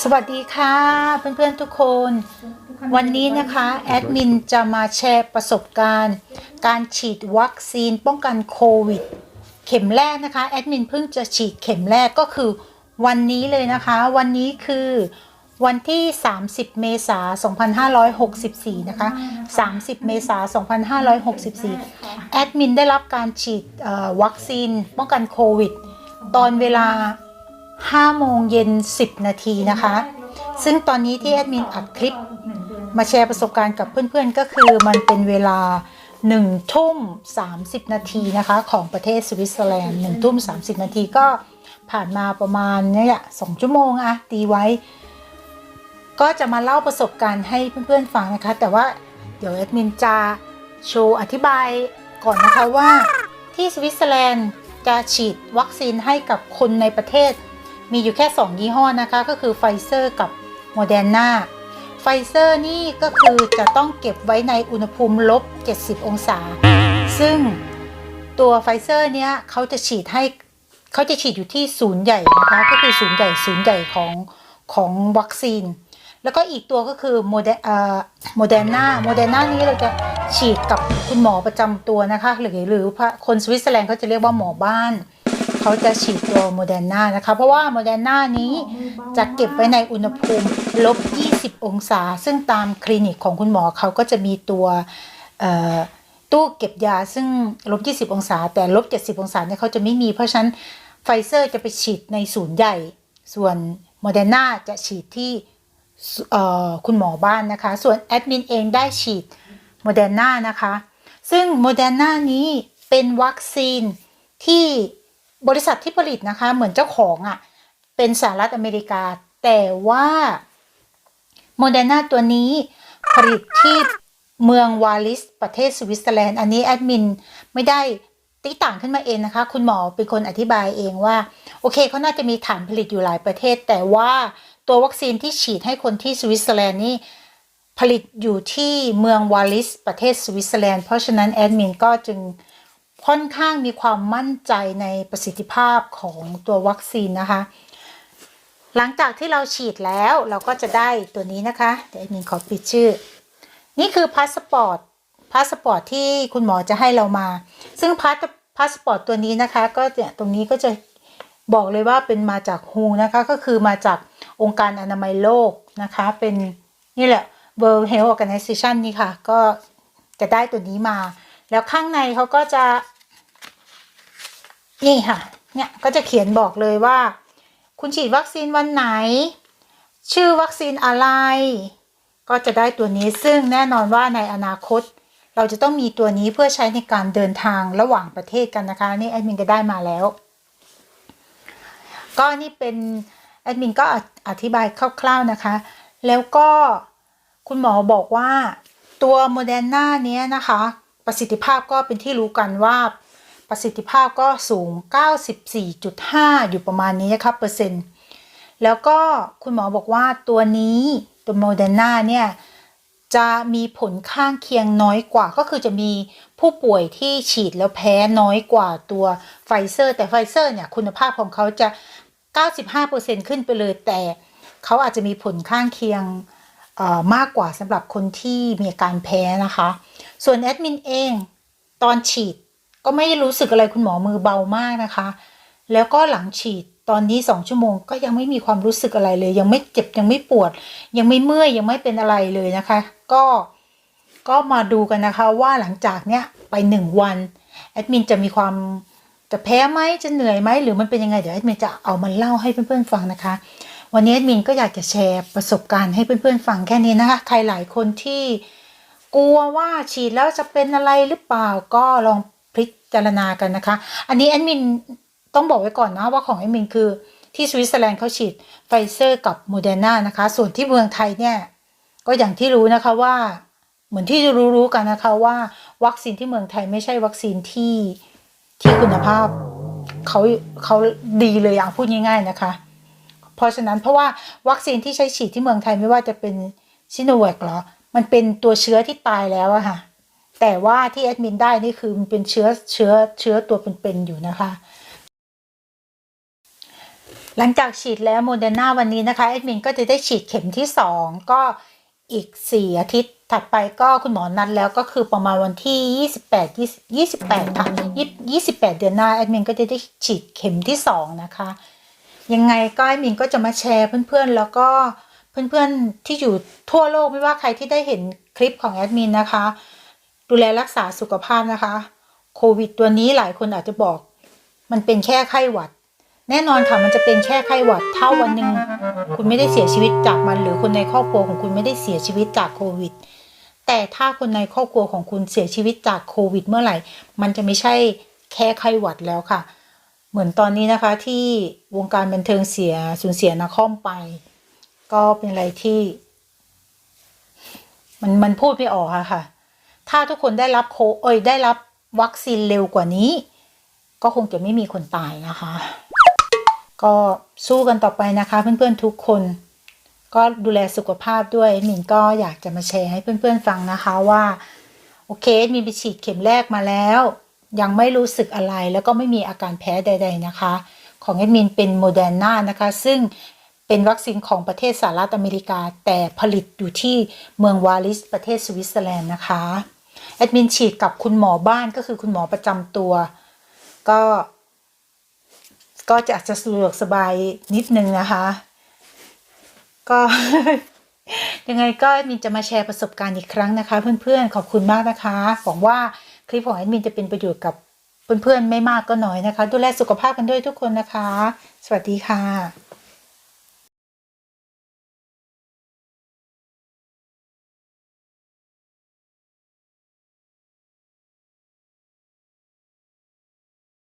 สวัสดีค่ะเพื่อนๆทุกคน วันนี้นะคะแอดมินจะมาแชร์ประสบการณ์ การฉีดวัคซีนป้องกันโควิด เข็มแรกนะคะแอดมินเพิ่งจะฉีดเข็มแรกก็คือวันนี้เลยนะคะ วันนี้คือวันที่ 30 เมษายน 2564 นะคะ 30 เมษายน 2564 แอดมินได้รับการฉีดเอ่อวัคซีนป้องกันโควิด ตอนเวลา5โมงเย็น 10 นาทีนะคะ ซึ่งตอนนี้ที่แอดมินอัดคลิป มาแชร์ประสบการณ์กับเพื่อนๆ ก็คือมันเป็นเวลา1ทุ่ม30 นาทีนะคะ ของประเทศสวิตเซอร์แลนด์1ทุ่ม30 นาทีก็ผ่านมาประมาณเนี่ยสองชั่วโมงอะตีไว้ ก็จะมาเล่าประสบการณ์ให้เพื่อนๆฟังนะคะ แต่ว่าเดี๋ยวแอดมินจะโชว์อธิบายก่อนนะคะว่าที่สวิตเซอร์แลนด์ จะฉีดวัคซีนให้กับคนในประเทศ มีอยู่แค่ 2 ยี่ห้อนะคะ ก็คือไฟเซอร์กับโมเดอร์นาไฟเซอร์นี่ก็คือจะต้องเก็บไว้ในอุณหภูมิลบ 70 องศา ซึ่งตัวไฟเซอร์เนี้ยเขาจะฉีดให้เขาจะฉีดอยู่ที่ศูนย์ใหญ่นะคะ ก็คือศูนย์ใหญ่ศูนย์ใหญ่ของของวัคซีน แล้วก็อีกตัวก็คือโมเดอ่อโมเดอร์นาโมเดอร์นานี้เราจะ ฉีดกับคุณหมอประจำตัวนะคะ หรือหรือคนสวิตเซอร์แลนด์เขาจะเรียกว่าหมอบ้าน เขาจะฉีดตัวโมเดอร์นานะคะ เพราะว่าโมเดอร์นานี้จะเก็บไว้ในอุณหภูมิลบ 20 องศา ซึ่งตามคลินิกของคุณหมอเขาก็จะมีตัวตู้เก็บยาซึ่งลบ 20 องศา แต่ลบ 70 องศาเนี่ยเขาจะไม่มี เพราะฉะนั้นไฟเซอร์จะไปฉีดในศูนย์ใหญ่ ส่วนโมเดอร์นาจะฉีดที่คุณหมอบ้านนะคะ ส่วนแอดมินเองได้ฉีด โมเดอร์นานะคะ ซึ่งโมเดอร์นานี้เป็นวัคซีนที่บริษัทที่ผลิตนะคะ เหมือนเจ้าของอะ่ะ เป็นสหรัฐอเมริกา แต่ว่าโมเดอร์นาตัวนี้ผลิตที่เมืองวาลิสประเทศสวิตเซอร์แลนด์ อันนี้แอดมินไม่ได้ติต่างขึ้นมาเองนะคะ คุณหมอเป็นคนอธิบายเองว่า โอเคเขาน่าจะมีฐานผลิตอยู่หลายประเทศ แต่ว่าตัววัคซีนที่ฉีดให้คนที่สวิตเซอร์แลนด์นี่ ผลิตอยู่ที่เมืองวาลิสประเทศสวิตเซอร์แลนด์เพราะฉะนั้นแอดมินก็จึงค่อนข้างมีความมั่นใจในประสิทธิภาพของตัววัคซีนนะคะ หลังจากที่เราฉีดแล้วเราก็จะได้ตัวนี้นะคะ เดี๋ยวแอดมินขอปิดชื่อ นี่คือพาสปอร์ตพาสปอร์ตที่คุณหมอจะให้เรามา ซึ่งพาสพาสปอร์ตตัวนี้นะคะ ก็เนี่ยตรงนี้ก็จะบอกเลยว่าเป็นมาจากฮูนะคะ ก็คือมาจากองค์การอนามัยโลกนะคะ เป็นนี่แหละ World Health Organization นี่ค่ะ ก็จะได้ตัวนี้มา แล้วข้างในเขาก็จะ นี่ค่ะ เนี่ยก็จะเขียนบอกเลยว่า คุณฉีดวัคซีนวันไหน ชื่อวัคซีนอะไร ก็จะได้ตัวนี้ซึ่งแน่นอนว่าในอนาคต เราจะต้องมีตัวนี้เพื่อใช้ในการเดินทางระหว่างประเทศกันนะคะ นี่แอดมินก็ได้มาแล้ว ก็นี่เป็นแอดมินก็อธิบายคร่าวๆนะคะ แล้วก็ คุณหมอบอกว่าตัวโมเดอร์นาเนี้ยนะคะ ประสิทธิภาพก็เป็นที่รู้กันว่าประสิทธิภาพก็สูง 94.5 อยู่ประมาณนี้นะคะเปอร์เซ็นต์ แล้วก็คุณหมอบอกว่าตัวนี้ตัวโมเดอร์นาเนี่ยจะมีผลข้างเคียงน้อยกว่า ก็คือจะมีผู้ป่วยที่ฉีดแล้วแพ้น้อยกว่าตัวไฟเซอร์ แต่ไฟเซอร์เนี่ยคุณภาพของเขาจะ 95%ขึ้นไปเลยแต่เขาอาจจะมีผลข้างเคียง มากกว่าสำหรับคนที่มีอาการแพ้นะคะ ส่วนแอดมินเองตอนฉีดก็ไม่ได้รู้สึกอะไรคุณหมอมือเบามากนะคะ แล้วก็หลังฉีดตอนนี้สองชั่วโมงก็ยังไม่มีความรู้สึกอะไรเลย ยังไม่เจ็บยังไม่ปวด ยังไม่เมื่อยยังไม่เป็นอะไรเลยนะคะ ก็ก็มาดูกันนะคะว่าหลังจากเนี้ยไปหนึ่งวันแอดมินจะมีความจะแพ้ไหมจะเหนื่อยไหมหรือมันเป็นยังไงเดี๋ยวแอดมินจะเอามาเล่าให้เพื่อนๆฟังนะคะ วันนี้แอดมินก็อยากจะแชร์ประสบการณ์ให้เพื่อนๆฟังแค่นี้นะคะ ใครหลายคนที่กลัวว่าฉีดแล้วจะเป็นอะไรหรือเปล่าก็ลองพิจารณากันนะคะ อันนี้แอดมินต้องบอกไว้ก่อนนะว่าของแอดมินคือที่สวิตเซอร์แลนด์เขาฉีดไฟเซอร์กับโมเดอร์นานะคะ ส่วนที่เมืองไทยเนี่ย ก็อย่างที่รู้นะคะว่า เหมือนที่รู้ๆกันนะคะว่า วัคซีนที่เมืองไทยไม่ใช่วัคซีนที่ที่คุณภาพเขาเขาดีเลยอะพูดง่าย ๆนะคะ เพราะฉะนั้นเพราะว่าวัคซีนที่ใช้ฉีดที่เมืองไทยไม่ว่าจะเป็นชิโนแวคหรอ มันเป็นตัวเชื้อที่ตายแล้วอะค่ะ แต่ว่าที่แอดมินได้นี่คือมันเป็นเชื้อเชื้อเชื้อตัวเป็นๆอยู่นะคะ หลังจากฉีดแล้วโมเดอร์นาวันนี้นะคะแอดมินก็จะได้ฉีดเข็มที่ 2 ก็อีก 4 อาทิตย์ถัดไปก็คุณหมอนัดแล้วก็คือประมาณวันที่ 28 20 28ค่ะ28 เดือนหน้าแอดมินก็จะได้ฉีดเข็มที่ 2 นะคะ ยังไงก็แอดมินก็จะมาแชร์เพื่อนๆ แล้วก็เพื่อนๆที่อยู่ทั่วโลกไม่ว่าใครที่ได้เห็นคลิปของแอดมินนะคะ ดูแลรักษาสุขภาพนะคะ โควิดตัวนี้หลายคนอาจจะบอก มันเป็นแค่ไข้หวัด แน่นอนค่ะมันจะเป็นแค่ไข้หวัด ถ้าวันหนึ่งคุณไม่ได้เสียชีวิตจากมัน หรือคนในครอบครัวของคุณไม่ได้เสียชีวิตจากโควิด แต่ถ้าคนในครอบครัวของคุณเสียชีวิตจากโควิด เมื่อไหร่ มันจะไม่ใช่แค่ไข้หวัดแล้วค่ะ เหมือนตอนนี้นะคะที่วงการบันเทิงเสียสูญเสียนักคอมไป ก็เป็นอะไรที่ มันมันพูดไม่ออกอะค่ะ ถ้าทุกคนได้รับโคเอ้ยได้รับวัคซีนเร็วกว่านี้ ก็คงจะไม่มีคนตายนะคะ ก็สู้กันต่อไปนะคะ เพื่อนๆทุกคน ก็ดูแลสุขภาพด้วยมินก็อยากจะมาแชร์ให้เพื่อนๆฟังนะคะว่า โอเค มีไปฉีดเข็มแรกมาแล้ว ยังไม่รู้สึกอะไรแล้วก็ไม่มีอาการแพ้ใด ๆนะคะ ของแอดมินเป็นโมเดอร์นานะคะ ซึ่งเป็นวัคซีนของประเทศสหรัฐอเมริกา แต่ผลิตอยู่ที่เมืองวาลิสประเทศสวิตเซอร์แลนด์นะคะแอดมินฉีดกับคุณหมอบ้านก็คือคุณหมอประจำตัว ก็ ก็จะอาจจะสะดวกสบายนิดนึงนะคะ ก็ยังไงก็แอดมินจะมาแชร์ประสบการณ์อีกครั้งนะคะ เพื่อนๆขอบคุณมากนะคะหวังว่า ลิปของแอดมินจะเป็นประโยชน์กับเพื่อนๆไม่มากก็น้อยนะคะ ดูแลสุขภาพกันด้วยทุกคนนะคะ สวัสดีค่ะ